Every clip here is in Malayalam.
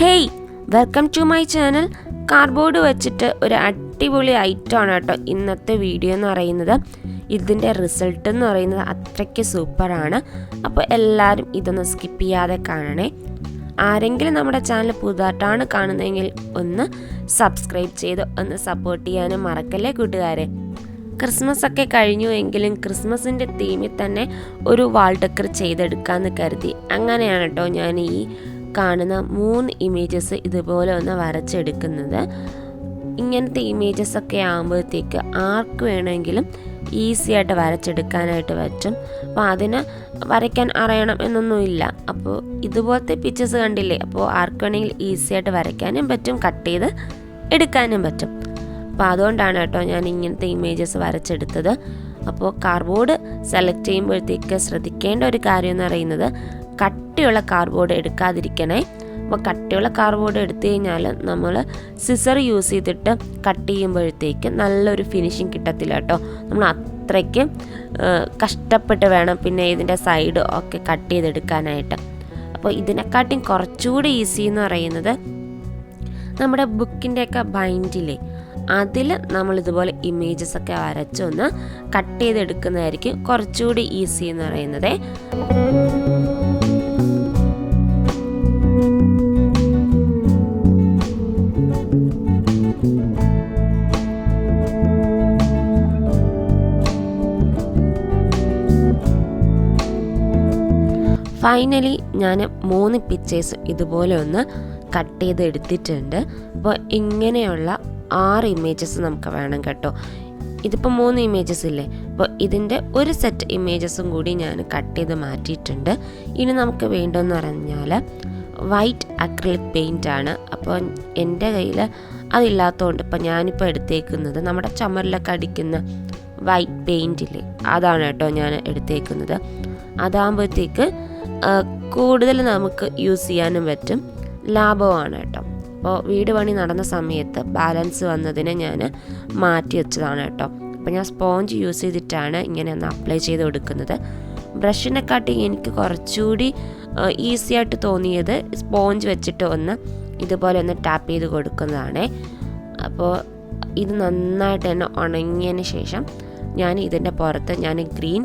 Hey welcome to my channel cardboard വെച്ചിട്ട് ഒരു അടിപൊളി ഐറ്റമാണ് കേട്ടോ ഇന്നത്തെ വീഡിയോ എന്ന് പറയുന്നത്. ഇതിന്റെ റിസൾട്ട് എന്ന് പറയുന്നത് അത്രയ്ക്ക് സൂപ്പറാണ് അപ്പോൾ എല്ലാവരും ഇതൊന്ന് സ്കിപ്പ് ചെയ്യാതെ കാണണേ. ആരെങ്കിലും നമ്മുടെ ചാനൽ പുതുതായിട്ടാണ് കാണുന്നതെങ്കിൽ ഒന്ന് സബ്സ്ക്രൈബ് ചെയ്ത് ഒന്ന് സപ്പോർട്ട് ചെയ്യാനും മറക്കല്ലേ കൂട്ടുകാരെ. ക്രിസ്മസ് ഒക്കെ കഴിഞ്ഞു എങ്കിലും ക്രിസ്മസിന്റെ തീമിൽ തന്നെ ഒരു വാൾ ഡെക്കർ ചെയ്തെടുക്കാമെന്ന് കരുതി. അങ്ങനെയാണ് കേട്ടോ ഞാൻ ഈ കാണുന്ന മൂന്ന് ഇമേജസ് ഇതുപോലെ ഒന്ന് വരച്ചെടുക്കുന്നത്. ഇങ്ങനത്തെ ഇമേജസ് ഒക്കെ ആകുമ്പോഴത്തേക്ക് ആർക്ക് വേണമെങ്കിലും ഈസി ആയിട്ട് വരച്ചെടുക്കാനായിട്ട് പറ്റും. അപ്പോൾ അതിന് വരയ്ക്കാൻ അറിയണം എന്നൊന്നുമില്ല. അപ്പോൾ ഇതുപോലത്തെ പിക്ചേഴ്സ് കണ്ടില്ലേ? അപ്പോൾ ആർക്ക് വേണമെങ്കിൽ ഈസി ആയിട്ട് വരയ്ക്കാനും പറ്റും കട്ട് ചെയ്ത് എടുക്കാനും പറ്റും. അപ്പോൾ അതുകൊണ്ടാണ് കേട്ടോ ഞാൻ ഇങ്ങനത്തെ ഇമേജസ് വരച്ചെടുത്തത്. അപ്പോൾ കാർബോർഡ് സെലക്ട് ചെയ്യുമ്പോഴത്തേക്ക് ശ്രദ്ധിക്കേണ്ട ഒരു കാര്യം എന്ന് പറയുന്നത് കട്ടിയുള്ള കാർഡ്ബോർഡ് എടുക്കാതിരിക്കണേ. അപ്പോൾ കട്ടിയുള്ള കാർഡ്ബോർഡ് എടുത്തു കഴിഞ്ഞാൽ നമ്മൾ സിസർ യൂസ് ചെയ്തിട്ട് കട്ട് ചെയ്യുമ്പോഴത്തേക്ക് നല്ലൊരു ഫിനിഷിങ് കിട്ടത്തില്ല കേട്ടോ നമ്മൾ അത്രയ്ക്ക് കഷ്ടപ്പെട്ട് വേണം പിന്നെ ഇതിന്റെ സൈഡ് ഒക്കെ കട്ട് ചെയ്തെടുക്കാനായിട്ട്. അപ്പോൾ ഇതിനെക്കാട്ടിയും കുറച്ചുകൂടി ഈസി എന്ന് പറയുന്നത് നമ്മുടെ ബുക്കിന്റെയൊക്കെ ബൈൻഡില്ലേ അതിൽ നമ്മൾ ഇതുപോലെ ഇമേജസ് ഒക്കെ വരച്ചൊന്ന് കട്ട് ചെയ്തെടുക്കുന്നതായിരിക്കും കുറച്ചുകൂടി ഈസി എന്ന് പറയുന്നത്. ഫൈനലി ഞാൻ മൂന്ന് പിക്ചേഴ്സ് ഇതുപോലെ ഒന്ന് കട്ട് ചെയ്ത് എടുത്തിട്ടുണ്ട്. അപ്പോൾ ഇങ്ങനെയുള്ള ആറ് ഇമേജസ് നമുക്ക് വേണം കേട്ടോ. ഇതിപ്പോൾ മൂന്ന് ഇമേജസ് ഇല്ലേ? അപ്പോൾ ഇതിന്റെ ഒരു സെറ്റ് ഇമേജസും കൂടി ഞാൻ കട്ട് ചെയ്ത് മാറ്റിയിട്ടുണ്ട്. ഇനി നമുക്ക് വേണ്ടതെന്ന് പറഞ്ഞാൽ വൈറ്റ് അക്രിലിക് പെയിന്റ് ആണ്. അപ്പോൾ എന്റെ കയ്യിൽ അതില്ലാത്തതുകൊണ്ട് ഇപ്പോൾ ഞാനിപ്പോൾ എടുത്തേക്കുന്നത് നമ്മുടെ ചുമരിലൊക്കെ അടിക്കുന്ന വൈറ്റ് പെയിന്റ് ഇല്ലേ? അതാണ് കേട്ടോ ഞാൻ എടുത്തേക്കുന്നത്. അതാകുമ്പോഴത്തേക്ക് കൂടുതൽ നമുക്ക് യൂസ് ചെയ്യാനും പറ്റും. ലാഭമാണ് കേട്ടോ. അപ്പോൾ വീട് പണി നടന്ന സമയത്ത് ബാലൻസ് വന്നതിനെ ഞാൻ മാറ്റി വെച്ചതാണ് കേട്ടോ. അപ്പോൾ ഞാൻ സ്പോഞ്ച് യൂസ് ചെയ്തിട്ടാണ് ഇങ്ങനെ ഒന്ന് അപ്ലൈ ചെയ്ത് കൊടുക്കുന്നത്. ബ്രഷിനെക്കാട്ടി എനിക്ക് കുറച്ചുകൂടി ഈസി ആയിട്ട് തോന്നിയത് സ്പോഞ്ച് വെച്ചിട്ട് ഒന്ന് ഇതുപോലെ ഒന്ന് ടാപ്പ് ചെയ്ത് കൊടുക്കുന്നതാണ്. അപ്പോൾ ഇത് നന്നായിട്ട് തന്നെ ഉണങ്ങിയതിന് ശേഷം ഞാൻ ഇതിന്റെ പുറത്ത് ഞാൻ ഗ്രീൻ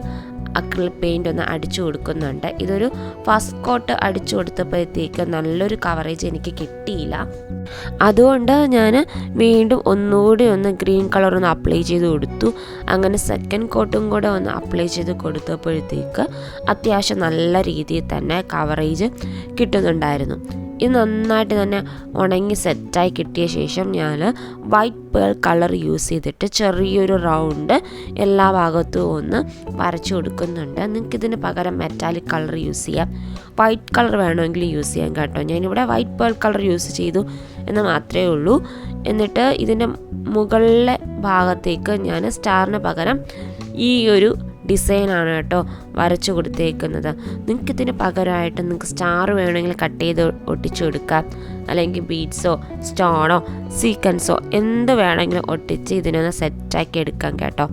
അക്രിൽ പെയിന്റ് ഒന്ന് അടിച്ചു കൊടുക്കുന്നുണ്ട്. ഇതൊരു ഫസ്റ്റ് കോട്ട് അടിച്ചു കൊടുത്തപ്പോഴത്തേക്ക് നല്ലൊരു കവറേജ് എനിക്ക് കിട്ടിയില്ല. അതുകൊണ്ട് ഞാൻ വീണ്ടും ഒന്നുകൂടി ഒന്ന് ഗ്രീൻ കളർ ഒന്ന് അപ്ലൈ ചെയ്ത് കൊടുത്തു. അങ്ങനെ സെക്കൻഡ് കോട്ടും കൂടെ ഒന്ന് അപ്ലൈ ചെയ്ത് കൊടുത്തപ്പോഴത്തേക്ക് അത്യാവശ്യം നല്ല രീതിയിൽ തന്നെ കവറേജ് കിട്ടുന്നുണ്ടായിരുന്നു. ഇത് നന്നായിട്ട് തന്നെ ഉണങ്ങി സെറ്റായി കിട്ടിയ ശേഷം ഞാൻ വൈറ്റ് പേൾ കളർ യൂസ് ചെയ്തിട്ട് ചെറിയൊരു റൗണ്ട് എല്ലാ ഭാഗത്തും ഒന്ന് വരച്ചു കൊടുക്കുന്നുണ്ട്. നിങ്ങൾക്ക് ഇതിന് പകരം മെറ്റാലിക് കളർ യൂസ് ചെയ്യാം. വൈറ്റ് കളർ വേണമെങ്കിൽ യൂസ് ചെയ്യാം കേട്ടോ. ഞാനിവിടെ വൈറ്റ് പേൾ കളർ യൂസ് ചെയ്തു എന്ന് മാത്രമേ ഉള്ളൂ. എന്നിട്ട് ഇതിന്റെ മുകളിലെ ഭാഗത്തേക്ക് ഞാൻ സ്റ്റാറിന് പകരം ഈ ഒരു ഡിസൈനാണ് കേട്ടോ വരച്ചു കൊടുത്തേക്കുന്നത്. നിങ്ങൾക്ക് ഇതിന് പകരമായിട്ട് നിങ്ങൾക്ക് സ്റ്റാർ വേണമെങ്കിൽ കട്ട് ചെയ്ത് ഒട്ടിച്ചു കൊടുക്കാം. അല്ലെങ്കിൽ ബീഡ്സോ സ്റ്റോണോ സീക്വൻസോ എന്ത് വേണമെങ്കിലും ഒട്ടിച്ച് ഇതിനൊന്ന് സെറ്റാക്കി എടുക്കാം കേട്ടോ.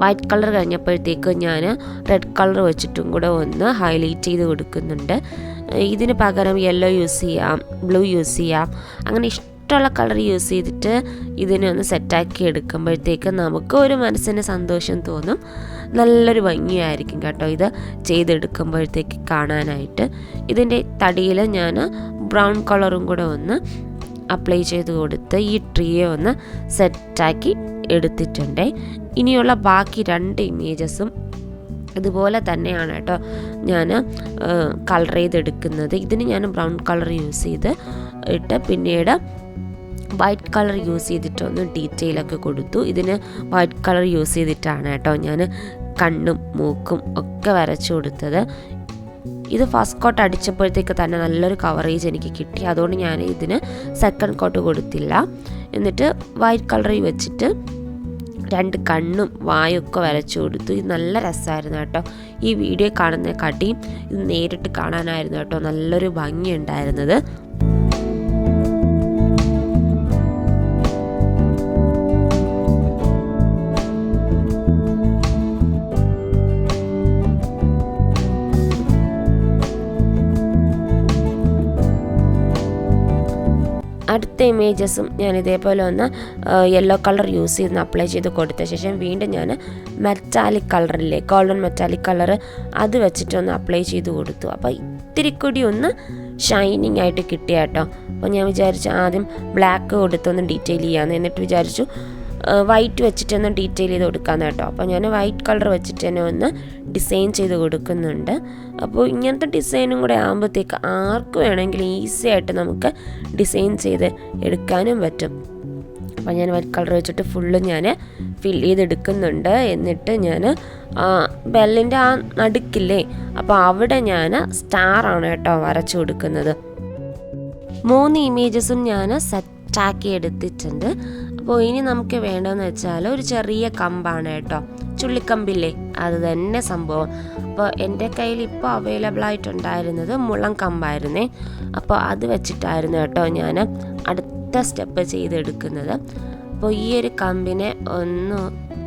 വൈറ്റ് കളർ കഴിഞ്ഞപ്പോഴത്തേക്ക് ഞാൻ റെഡ് കളർ വെച്ചിട്ടും കൂടെ ഒന്ന് ഹൈലൈറ്റ് ചെയ്ത് കൊടുക്കുന്നുണ്ട്. ഇതിന് പകരം യെല്ലോ യൂസ് ചെയ്യാം ബ്ലൂ യൂസ് ചെയ്യാം. അങ്ങനെ ഇഷ്ടമുള്ള കളർ യൂസ് ചെയ്തിട്ട് ഇതിനെ ഒന്ന് സെറ്റാക്കി എടുക്കുമ്പോഴത്തേക്ക് നമുക്ക് ഒരു മനസ്സിന് സന്തോഷം തോന്നും. നല്ലൊരു ഭംഗിയായിരിക്കും കേട്ടോ ഇത് ചെയ്തെടുക്കുമ്പോഴത്തേക്ക് കാണാനായിട്ട്. ഇതിന്റെ തടിയിൽ ഞാൻ ബ്രൗൺ കളറും കൂടെ ഒന്ന് അപ്ലൈ ചെയ്ത് കൊടുത്ത് ഈ ട്രീയെ ഒന്ന് സെറ്റാക്കി എടുത്തിട്ടുണ്ട്. ഇനിയുള്ള ബാക്കി രണ്ട് ഇമേജസും ഇതുപോലെ തന്നെയാണ് കേട്ടോ ഞാൻ കളർ ചെയ്തെടുക്കുന്നത്. ഇതിന് ഞാൻ ബ്രൗൺ കളർ യൂസ് ചെയ്ത് ഇട്ട് പിന്നീട് വൈറ്റ് കളർ യൂസ് ചെയ്തിട്ടൊന്ന് ഡീറ്റെയിൽ ഒക്കെ കൊടുത്തു. ഇതിന് വൈറ്റ് കളർ യൂസ് ചെയ്തിട്ടാണ് കേട്ടോ ഞാൻ കണ്ണും മൂക്കും ഒക്കെ വരച്ചു കൊടുത്തത്. ഇത് ഫസ്റ്റ് കോട്ട് അടിച്ചപ്പോഴത്തേക്ക് തന്നെ നല്ലൊരു കവറേജ് എനിക്ക് കിട്ടി. അതുകൊണ്ട് ഞാൻ ഇതിന് സെക്കൻഡ് കോട്ട് കൊടുത്തില്ല. എന്നിട്ട് വൈറ്റ് കളർ വെച്ചിട്ട് രണ്ട് കണ്ണും വായൊക്കെ വരച്ചു കൊടുത്തു. ഇത് നല്ല രസമായിരുന്നു കേട്ടോ. ഈ വീഡിയോ കാണുന്നതിനെക്കാട്ടിയും ഇത് നേരിട്ട് കാണാനായിരുന്നു കേട്ടോ. നല്ലൊരു ഭംഗി അടുത്ത ഇമേജസും ഞാൻ ഇതേപോലെ ഒന്ന് യെല്ലോ കളർ യൂസ് ചെയ്ത് അപ്ലൈ ചെയ്ത് കൊടുത്ത ശേഷം വീണ്ടും ഞാൻ മെറ്റാലിക് കളറില്ലേ ഗോൾഡൻ മെറ്റാലിക് കളർ അത് വെച്ചിട്ടൊന്ന് അപ്ലൈ ചെയ്ത് കൊടുത്തു. അപ്പോൾ ഇത്തിരി കൂടി ഒന്ന് ഷൈനിങ് ആയിട്ട് കിട്ടിയ കേട്ടോ അപ്പോൾ ഞാൻ വിചാരിച്ചു ആദ്യം ബ്ലാക്ക് കൊടുത്തൊന്ന് ഡീറ്റെയിൽ ചെയ്യാമെന്ന് എന്നിട്ട് വിചാരിച്ചു വൈറ്റ് വെച്ചിട്ടൊന്ന് ഡീറ്റെയിൽ ചെയ്ത് കൊടുക്കാമെന്ന് കേട്ടോ. അപ്പോൾ ഞാൻ വൈറ്റ് കളർ വെച്ചിട്ട് തന്നെ ഒന്ന് ഡിസൈൻ ചെയ്ത് കൊടുക്കുന്നുണ്ട്. അപ്പോൾ ഇങ്ങനത്തെ ഡിസൈനും കൂടെ ആകുമ്പോഴത്തേക്ക് ആർക്ക് വേണമെങ്കിലും ഈസി ആയിട്ട് നമുക്ക് ഡിസൈൻ ചെയ്ത് എടുക്കാനും പറ്റും. അപ്പോൾ ഞാൻ വൈറ്റ് കളർ വെച്ചിട്ട് ഫുള്ള് ഞാൻ ഫിൽ ചെയ്തെടുക്കുന്നുണ്ട്. എന്നിട്ട് ഞാൻ ബെല്ലിന്റെ ആ നടുക്കില്ലേ അപ്പോൾ അവിടെ ഞാൻ സ്റ്റാർ ആണ് കേട്ടോ വരച്ചു കൊടുക്കുന്നത്. മൂന്ന് ഇമേജസും ഞാൻ സെറ്റാക്കി എടുത്തിട്ടുണ്ട്. അപ്പോൾ ഇനി നമുക്ക് വേണ്ടതെന്ന് വെച്ചാൽ ഒരു ചെറിയ കമ്പാണ് കേട്ടോ. ചുള്ളിക്കമ്പില്ലേ? അത് തന്നെ സംഭവം. അപ്പോൾ എന്റെ കയ്യിൽ ഇപ്പോൾ അവൈലബിൾ ആയിട്ടുണ്ടായിരുന്നത് മുളം കമ്പായിരുന്നേ. അപ്പോൾ അത് വെച്ചിട്ടായിരുന്നു കേട്ടോ ഞാൻ അടുത്ത സ്റ്റെപ്പ് ചെയ്തെടുക്കുന്നത്. അപ്പോൾ ഈ ഒരു കമ്പിനെ ഒന്ന്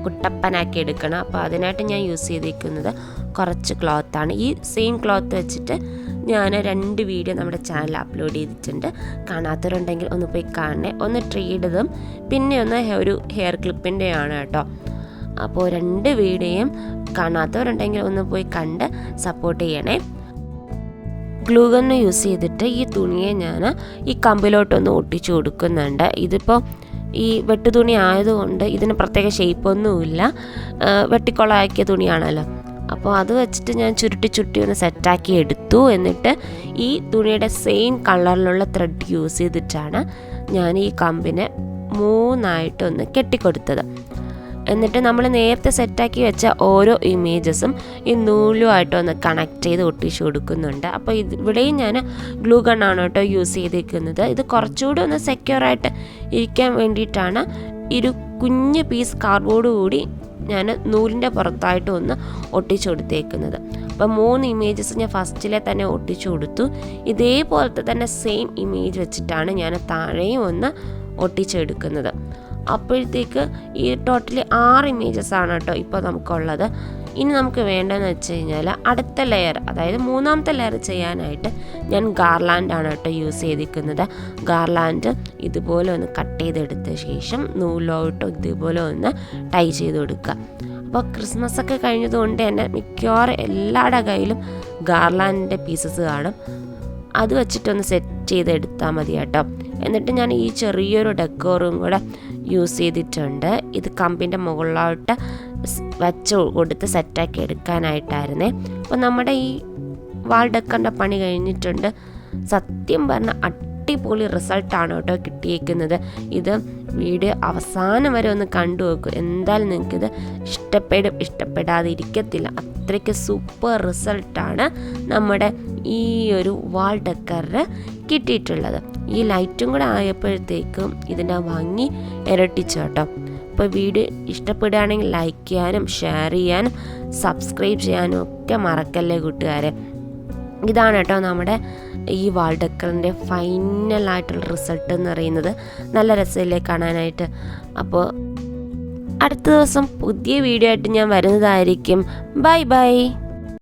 കുട്ടപ്പനാക്കി എടുക്കണം. അപ്പോൾ അതിനായിട്ട് ഞാൻ യൂസ് ചെയ്തിരിക്കുന്നത് കുറച്ച് ക്ലോത്താണ് ഈ സെയിം ക്ലോത്ത് വെച്ചിട്ട് ഞാൻ രണ്ട് വീഡിയോ നമ്മുടെ ചാനൽ അപ്ലോഡ് ചെയ്തിട്ടുണ്ട്. കാണാത്തവരുണ്ടെങ്കിൽ ഒന്ന് പോയി കാണണേ. ഒന്ന് ട്രീഡതും പിന്നെ ഒന്ന് ഒരു ഹെയർ ക്ലിപ്പിന്റെയാണ് കേട്ടോ. അപ്പോൾ രണ്ട് വീഡിയോയും കാണാത്തവരുണ്ടെങ്കിൽ ഒന്ന് പോയി കണ്ട് സപ്പോർട്ട് ചെയ്യണേ. ഗ്ലൂഗണ് യൂസ് ചെയ്തിട്ട് ഈ തുണിയെ ഞാൻ ഈ കമ്പിലോട്ടൊന്ന് ഒട്ടിച്ചു കൊടുക്കുന്നുണ്ട്. ഇതിപ്പോൾ ഈ വെട്ടു തുണി ആയതുകൊണ്ട് ഇതിന് പ്രത്യേക ഷേപ്പൊന്നുമില്ല വെട്ടിക്കൊളാക്കിയ തുണിയാണല്ലോ. അപ്പോൾ അത് വെച്ചിട്ട് ഞാൻ ചുരുട്ടി ചുരുട്ടി ഒന്ന് സെറ്റാക്കി എടുത്തു. എന്നിട്ട് ഈ തുണിയുടെ സെയിം കളറിലുള്ള ത്രെഡ് യൂസ് ചെയ്തിട്ടാണ് ഞാൻ ഈ കമ്പിനെ മൂന്നായിട്ടൊന്ന് കെട്ടിക്കൊടുത്തത്. എന്നിട്ട് നമ്മൾ നേരത്തെ സെറ്റാക്കി വെച്ച ഓരോ ഇമേജസും ഈ നൂലുമായിട്ട് ഒന്ന് കണക്ട് ചെയ്ത് ഒട്ടിച്ചു കൊടുക്കുന്നുണ്ട്. അപ്പോൾ ഇവിടെയും ഞാൻ ഗ്ലൂ ഗണ്ണാണ് കേട്ടോ യൂസ് ചെയ്തിരിക്കുന്നത്. ഇത് കുറച്ചുകൂടി ഒന്ന് സെക്യൂറായിട്ട് ഇരിക്കാൻ വേണ്ടിയിട്ടാണ്. ഒരു കുഞ്ഞ് പീസ് കാർഡ്ബോർഡ് കൂടി ഞാൻ നൂലിന്റെ പുറത്തായിട്ട് ഒന്ന് ഒട്ടിച്ചു കൊടുത്തേക്കുന്നത്. അപ്പോൾ മൂന്ന് ഇമേജസ് ഞാൻ ഫസ്റ്റിലെ തന്നെ ഒട്ടിച്ചു കൊടുത്തു. ഇതേപോലത്തെ തന്നെ സെയിം ഇമേജ് വെച്ചിട്ടാണ് ഞാൻ താഴെയും ഒന്ന് ഒട്ടിച്ചെടുക്കുന്നത് അപ്പോഴത്തേക്ക് ഈ ടോട്ടലി ആറ് ഇമേജസ് ആണ് കേട്ടോ ഇപ്പോൾ നമുക്കുള്ളത്. ഇനി നമുക്ക് വേണ്ടതെന്ന് വെച്ച് കഴിഞ്ഞാൽ അടുത്ത ലെയർ അതായത് മൂന്നാമത്തെ ലെയർ ചെയ്യാനായിട്ട് ഞാൻ ഗാർലാൻഡാണ് കേട്ടോ യൂസ് ചെയ്തിരിക്കുന്നത്. ഗാർലാൻഡ് ഇതുപോലെ ഒന്ന് കട്ട് ചെയ്തെടുത്ത ശേഷം നൂലോട്ട് ഇതുപോലെ ഒന്ന് ടൈ ചെയ്ത് കൊടുക്കുക. അപ്പോൾ ക്രിസ്മസ് ഒക്കെ കഴിഞ്ഞതുകൊണ്ട് തന്നെ മിക്കവാറും എല്ലാവരുടെ കയ്യിലും ഗാർലാൻഡിന്റെ പീസസ് കാണും. അത് വെച്ചിട്ടൊന്ന് സെറ്റ് ചെയ്തെടുത്താൽ മതി കേട്ടോ. എന്നിട്ട് ഞാൻ ഈ ചെറിയൊരു ഡെക്കോറും കൂടെ യൂസ് ചെയ്തിട്ടുണ്ട്. ഇത് കമ്പിന്റെ മുകളിലോട്ട് വെച്ച് കൊടുത്ത് സെറ്റാക്കി എടുക്കാനായിട്ടായിരുന്നേ. അപ്പോൾ നമ്മുടെ ഈ വാൾ ഡെക്കറിന്റെ പണി കഴിഞ്ഞിട്ടുണ്ട്. സത്യം പറഞ്ഞ അടിപൊളി റിസൾട്ടാണ് കേട്ടോ കിട്ടിയേക്കുന്നത്. ഇത് വീഡിയോ അവസാനം വരെ ഒന്ന് കണ്ടു നോക്കൂ. എന്തായാലും നിങ്ങൾക്കിത് ഇഷ്ടപ്പെടും ഇഷ്ടപ്പെടാതെ ഇരിക്കത്തില്ല അത്രയ്ക്ക് സൂപ്പർ റിസൾട്ടാണ് നമ്മുടെ ഈ ഒരു വാൾ ഡെക്കറിന് കിട്ടിയിട്ടുള്ളത്. ഈ ലൈറ്റും കൂടെ ആയപ്പോഴത്തേക്കും ഇതിന്റെ ഭംഗി ഇരട്ടിച്ചു കേട്ടോ. അപ്പോൾ വീഡിയോ ഇഷ്ടപ്പെടുകയാണെങ്കിൽ ലൈക്ക് ചെയ്യാനും ഷെയർ ചെയ്യാനും സബ്സ്ക്രൈബ് ചെയ്യാനും ഒക്കെ മറക്കല്ലേ കൂട്ടുകാരെ. ഇതാണ് കേട്ടോ നമ്മുടെ ഈ വാൾ ഡെക്കറിന്റെ ഫൈനലായിട്ടുള്ള റിസൾട്ട് എന്ന് പറയുന്നത്. നല്ല രസമില്ലേ കാണാനായിട്ട്. അപ്പോൾ അടുത്ത ദിവസം പുതിയ വീഡിയോ ആയിട്ട് ഞാൻ വരുന്നതായിരിക്കും. Bye bye